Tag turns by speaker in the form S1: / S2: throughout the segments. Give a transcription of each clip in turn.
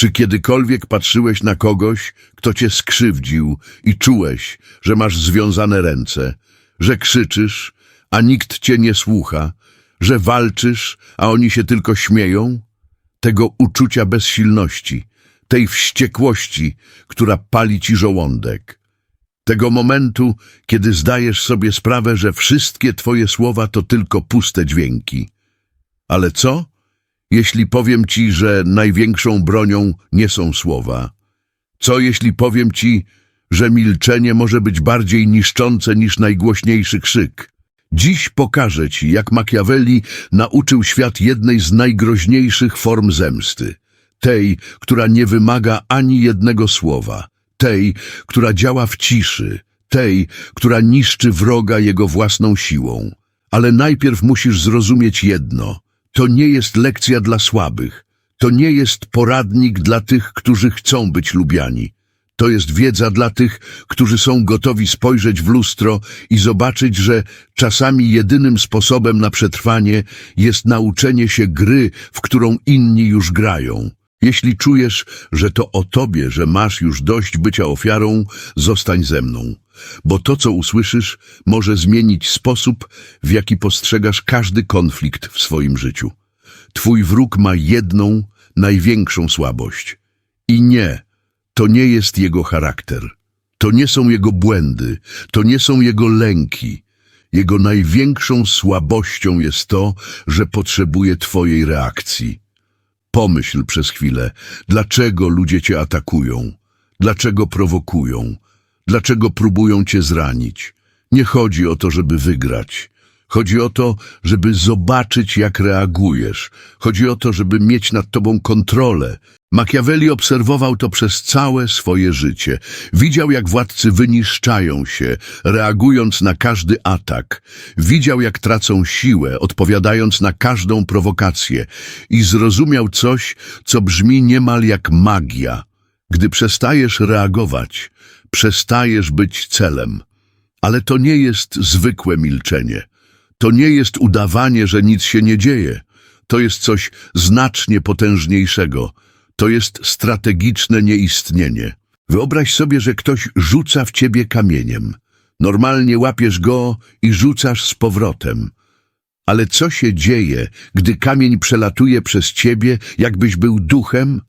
S1: Czy kiedykolwiek patrzyłeś na kogoś, kto cię skrzywdził i czułeś, że masz związane ręce, że krzyczysz, a nikt cię nie słucha, że walczysz, a oni się tylko śmieją? Tego uczucia bezsilności, tej wściekłości, która pali ci żołądek. Tego momentu, kiedy zdajesz sobie sprawę, że wszystkie twoje słowa to tylko puste dźwięki. Ale co? Jeśli powiem ci, że największą bronią nie są słowa? Co jeśli powiem ci, że milczenie może być bardziej niszczące niż najgłośniejszy krzyk? Dziś pokażę ci, jak Machiavelli nauczył świat jednej z najgroźniejszych form zemsty. Tej, która nie wymaga ani jednego słowa. Tej, która działa w ciszy. Tej, która niszczy wroga jego własną siłą. Ale najpierw musisz zrozumieć jedno – to nie jest lekcja dla słabych. To nie jest poradnik dla tych, którzy chcą być lubiani. To jest wiedza dla tych, którzy są gotowi spojrzeć w lustro i zobaczyć, że czasami jedynym sposobem na przetrwanie jest nauczenie się gry, w którą inni już grają. Jeśli czujesz, że to o tobie, że masz już dość bycia ofiarą, zostań ze mną. Bo to, co usłyszysz, może zmienić sposób, w jaki postrzegasz każdy konflikt w swoim życiu. Twój wróg ma jedną, największą słabość. I nie, to nie jest jego charakter. To nie są jego błędy, to nie są jego lęki. Jego największą słabością jest to, że potrzebuje twojej reakcji. Pomyśl przez chwilę, dlaczego ludzie cię atakują, dlaczego prowokują, dlaczego próbują cię zranić. Nie chodzi o to, żeby wygrać. Chodzi o to, żeby zobaczyć, jak reagujesz. Chodzi o to, żeby mieć nad tobą kontrolę. Machiavelli obserwował to przez całe swoje życie. Widział, jak władcy wyniszczają się, reagując na każdy atak. Widział, jak tracą siłę, odpowiadając na każdą prowokację. I zrozumiał coś, co brzmi niemal jak magia. Gdy przestajesz reagować, przestajesz być celem. Ale to nie jest zwykłe milczenie. To nie jest udawanie, że nic się nie dzieje. To jest coś znacznie potężniejszego. To jest strategiczne nieistnienie. Wyobraź sobie, że ktoś rzuca w ciebie kamieniem. Normalnie łapiesz go i rzucasz z powrotem. Ale co się dzieje, gdy kamień przelatuje przez ciebie, jakbyś był duchem?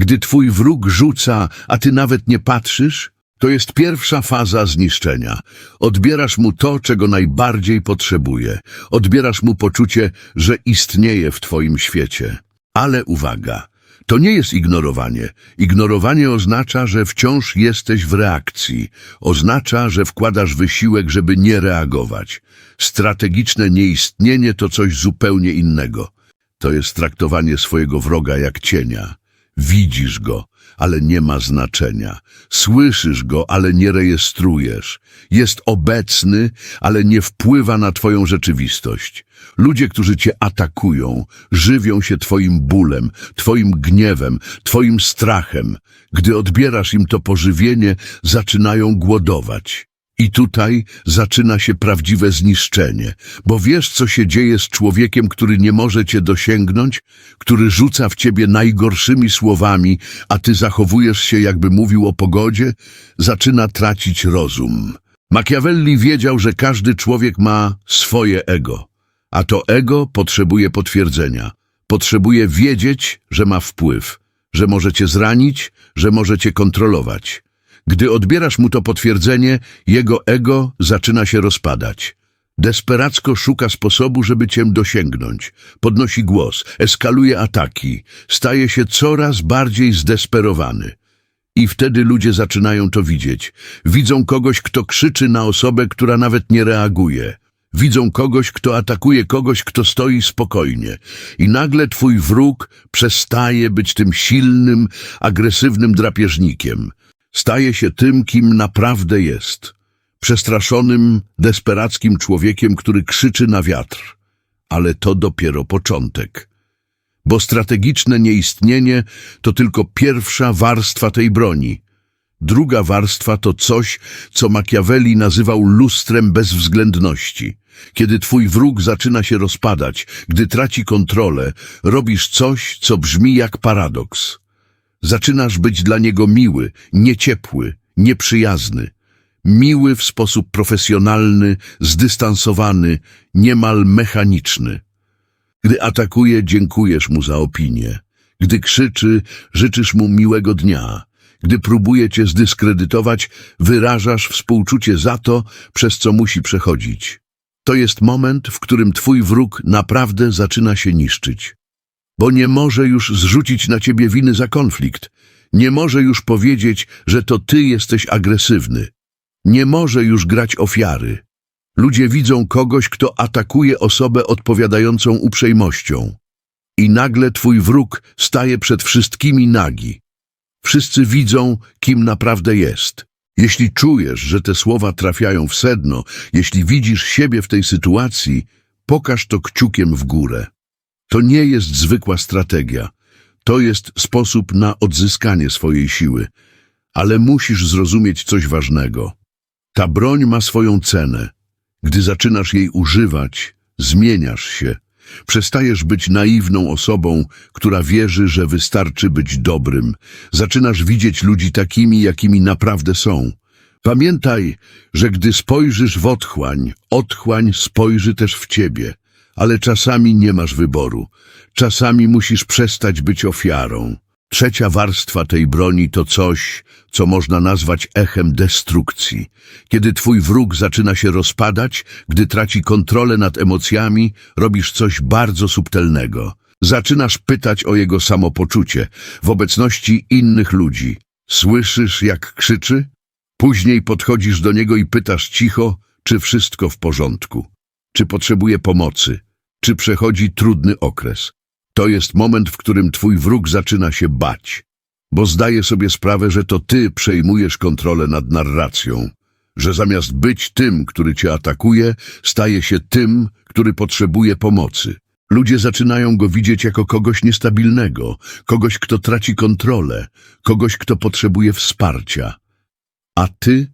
S1: Gdy twój wróg rzuca, a ty nawet nie patrzysz? To jest pierwsza faza zniszczenia. Odbierasz mu to, czego najbardziej potrzebuje. Odbierasz mu poczucie, że istnieje w twoim świecie. Ale uwaga, to nie jest ignorowanie. Ignorowanie oznacza, że wciąż jesteś w reakcji. Oznacza, że wkładasz wysiłek, żeby nie reagować. Strategiczne nieistnienie to coś zupełnie innego. To jest traktowanie swojego wroga jak cienia. Widzisz go, ale nie ma znaczenia. Słyszysz go, ale nie rejestrujesz. Jest obecny, ale nie wpływa na twoją rzeczywistość. Ludzie, którzy cię atakują, żywią się twoim bólem, twoim gniewem, twoim strachem. Gdy odbierasz im to pożywienie, zaczynają głodować. I tutaj zaczyna się prawdziwe zniszczenie, bo wiesz, co się dzieje z człowiekiem, który nie może cię dosięgnąć, który rzuca w ciebie najgorszymi słowami, a ty zachowujesz się, jakby mówił o pogodzie, zaczyna tracić rozum. Machiavelli wiedział, że każdy człowiek ma swoje ego, a to ego potrzebuje potwierdzenia. Potrzebuje wiedzieć, że ma wpływ, że może cię zranić, że może cię kontrolować. Gdy odbierasz mu to potwierdzenie, jego ego zaczyna się rozpadać. Desperacko szuka sposobu, żeby cię dosięgnąć. Podnosi głos, eskaluje ataki, staje się coraz bardziej zdesperowany. I wtedy ludzie zaczynają to widzieć. Widzą kogoś, kto krzyczy na osobę, która nawet nie reaguje. Widzą kogoś, kto atakuje kogoś, kto stoi spokojnie. I nagle twój wróg przestaje być tym silnym, agresywnym drapieżnikiem. Staje się tym, kim naprawdę jest. Przestraszonym, desperackim człowiekiem, który krzyczy na wiatr. Ale to dopiero początek. Bo strategiczne nieistnienie to tylko pierwsza warstwa tej broni. Druga warstwa to coś, co Machiavelli nazywał lustrem bezwzględności. Kiedy twój wróg zaczyna się rozpadać, gdy traci kontrolę, robisz coś, co brzmi jak paradoks. Zaczynasz być dla niego miły, nieciepły, nieprzyjazny. Miły w sposób profesjonalny, zdystansowany, niemal mechaniczny. Gdy atakuje, dziękujesz mu za opinię. Gdy krzyczy, życzysz mu miłego dnia. Gdy próbuje cię zdyskredytować, wyrażasz współczucie za to, przez co musi przechodzić. To jest moment, w którym twój wróg naprawdę zaczyna się niszczyć. Bo nie może już zrzucić na ciebie winy za konflikt. Nie może już powiedzieć, że to ty jesteś agresywny. Nie może już grać ofiary. Ludzie widzą kogoś, kto atakuje osobę odpowiadającą uprzejmością. I nagle twój wróg staje przed wszystkimi nagi. Wszyscy widzą, kim naprawdę jest. Jeśli czujesz, że te słowa trafiają w sedno, jeśli widzisz siebie w tej sytuacji, pokaż to kciukiem w górę. To nie jest zwykła strategia. To jest sposób na odzyskanie swojej siły. Ale musisz zrozumieć coś ważnego. Ta broń ma swoją cenę. Gdy zaczynasz jej używać, zmieniasz się. Przestajesz być naiwną osobą, która wierzy, że wystarczy być dobrym. Zaczynasz widzieć ludzi takimi, jakimi naprawdę są. Pamiętaj, że gdy spojrzysz w otchłań, otchłań spojrzy też w ciebie. Ale czasami nie masz wyboru. Czasami musisz przestać być ofiarą. Trzecia warstwa tej broni to coś, co można nazwać echem destrukcji. Kiedy twój wróg zaczyna się rozpadać, gdy traci kontrolę nad emocjami, robisz coś bardzo subtelnego. Zaczynasz pytać o jego samopoczucie w obecności innych ludzi. Słyszysz, jak krzyczy? Później podchodzisz do niego i pytasz cicho, czy wszystko w porządku, czy potrzebuje pomocy, czy przechodzi trudny okres. To jest moment, w którym twój wróg zaczyna się bać, bo zdaje sobie sprawę, że to ty przejmujesz kontrolę nad narracją, że zamiast być tym, który cię atakuje, staje się tym, który potrzebuje pomocy. Ludzie zaczynają go widzieć jako kogoś niestabilnego, kogoś, kto traci kontrolę, kogoś, kto potrzebuje wsparcia. A ty,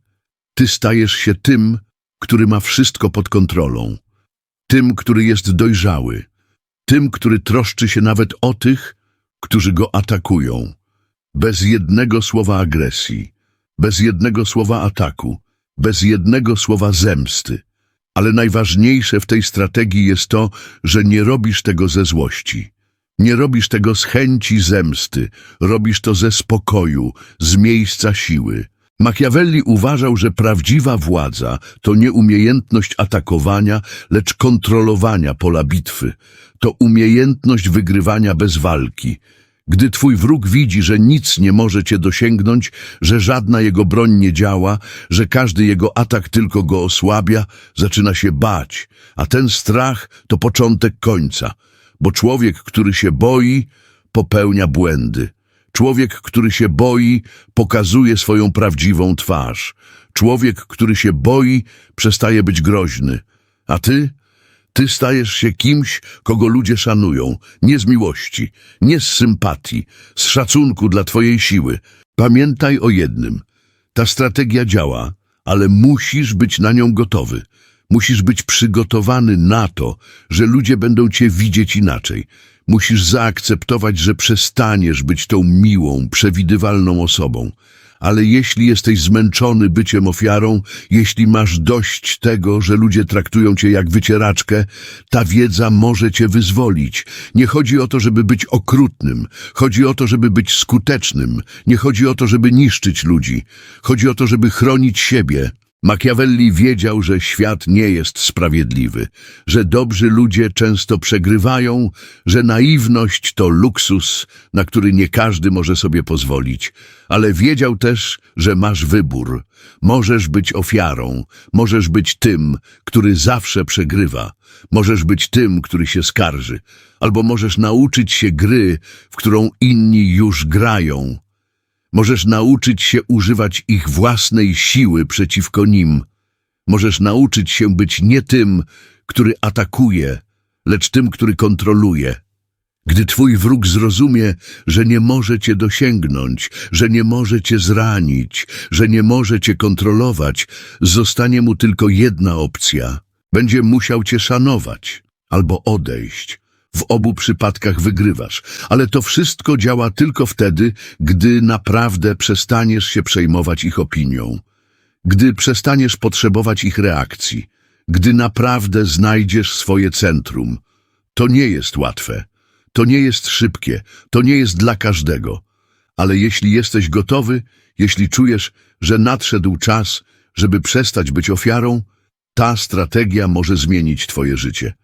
S1: ty stajesz się tym, który ma wszystko pod kontrolą, tym, który jest dojrzały, tym, który troszczy się nawet o tych, którzy go atakują. Bez jednego słowa agresji, bez jednego słowa ataku, bez jednego słowa zemsty. Ale najważniejsze w tej strategii jest to, że nie robisz tego ze złości. Nie robisz tego z chęci zemsty, robisz to ze spokoju, z miejsca siły. Machiavelli uważał, że prawdziwa władza to nie umiejętność atakowania, lecz kontrolowania pola bitwy. To umiejętność wygrywania bez walki. Gdy twój wróg widzi, że nic nie może cię dosięgnąć, że żadna jego broń nie działa, że każdy jego atak tylko go osłabia, zaczyna się bać, a ten strach to początek końca, bo człowiek, który się boi, popełnia błędy. Człowiek, który się boi, pokazuje swoją prawdziwą twarz. Człowiek, który się boi, przestaje być groźny. A ty? Ty stajesz się kimś, kogo ludzie szanują, nie z miłości, nie z sympatii, z szacunku dla twojej siły. Pamiętaj o jednym. Ta strategia działa, ale musisz być na nią gotowy. Musisz być przygotowany na to, że ludzie będą cię widzieć inaczej. Musisz zaakceptować, że przestaniesz być tą miłą, przewidywalną osobą. Ale jeśli jesteś zmęczony byciem ofiarą, jeśli masz dość tego, że ludzie traktują cię jak wycieraczkę, ta wiedza może cię wyzwolić. Nie chodzi o to, żeby być okrutnym. Chodzi o to, żeby być skutecznym. Nie chodzi o to, żeby niszczyć ludzi. Chodzi o to, żeby chronić siebie. Machiavelli wiedział, że świat nie jest sprawiedliwy, że dobrzy ludzie często przegrywają, że naiwność to luksus, na który nie każdy może sobie pozwolić, ale wiedział też, że masz wybór. Możesz być ofiarą, możesz być tym, który zawsze przegrywa, możesz być tym, który się skarży, albo możesz nauczyć się gry, w którą inni już grają. Możesz nauczyć się używać ich własnej siły przeciwko nim. Możesz nauczyć się być nie tym, który atakuje, lecz tym, który kontroluje. Gdy twój wróg zrozumie, że nie może cię dosięgnąć, że nie może cię zranić, że nie może cię kontrolować, zostanie mu tylko jedna opcja. Będzie musiał cię szanować albo odejść, W obu przypadkach wygrywasz, ale to wszystko działa tylko wtedy, gdy naprawdę przestaniesz się przejmować ich opinią, gdy przestaniesz potrzebować ich reakcji, gdy naprawdę znajdziesz swoje centrum. To nie jest łatwe, to nie jest szybkie, to nie jest dla każdego, ale jeśli jesteś gotowy, jeśli czujesz, że nadszedł czas, żeby przestać być ofiarą, ta strategia może zmienić twoje życie.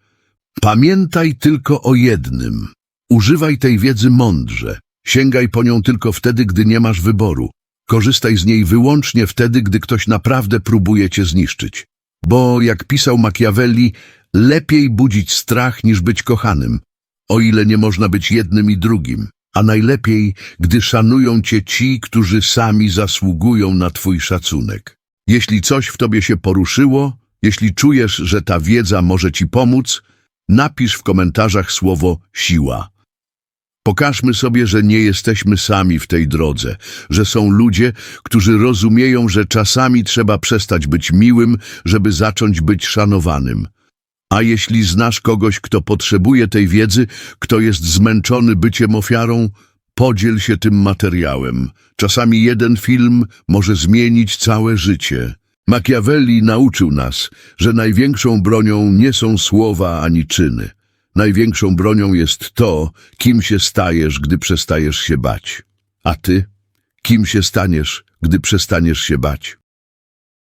S1: Pamiętaj tylko o jednym. Używaj tej wiedzy mądrze. Sięgaj po nią tylko wtedy, gdy nie masz wyboru. Korzystaj z niej wyłącznie wtedy, gdy ktoś naprawdę próbuje cię zniszczyć. Bo, jak pisał Machiavelli, lepiej budzić strach niż być kochanym, o ile nie można być jednym i drugim. A najlepiej, gdy szanują cię ci, którzy sami zasługują na twój szacunek. Jeśli coś w tobie się poruszyło, jeśli czujesz, że ta wiedza może ci pomóc, napisz w komentarzach słowo siła. Pokażmy sobie, że nie jesteśmy sami w tej drodze, że są ludzie, którzy rozumieją, że czasami trzeba przestać być miłym, żeby zacząć być szanowanym. A jeśli znasz kogoś, kto potrzebuje tej wiedzy, kto jest zmęczony byciem ofiarą, podziel się tym materiałem. Czasami jeden film może zmienić całe życie. Machiavelli nauczył nas, że największą bronią nie są słowa ani czyny. Największą bronią jest to, kim się stajesz, gdy przestajesz się bać. A ty? Kim się staniesz, gdy przestaniesz się bać?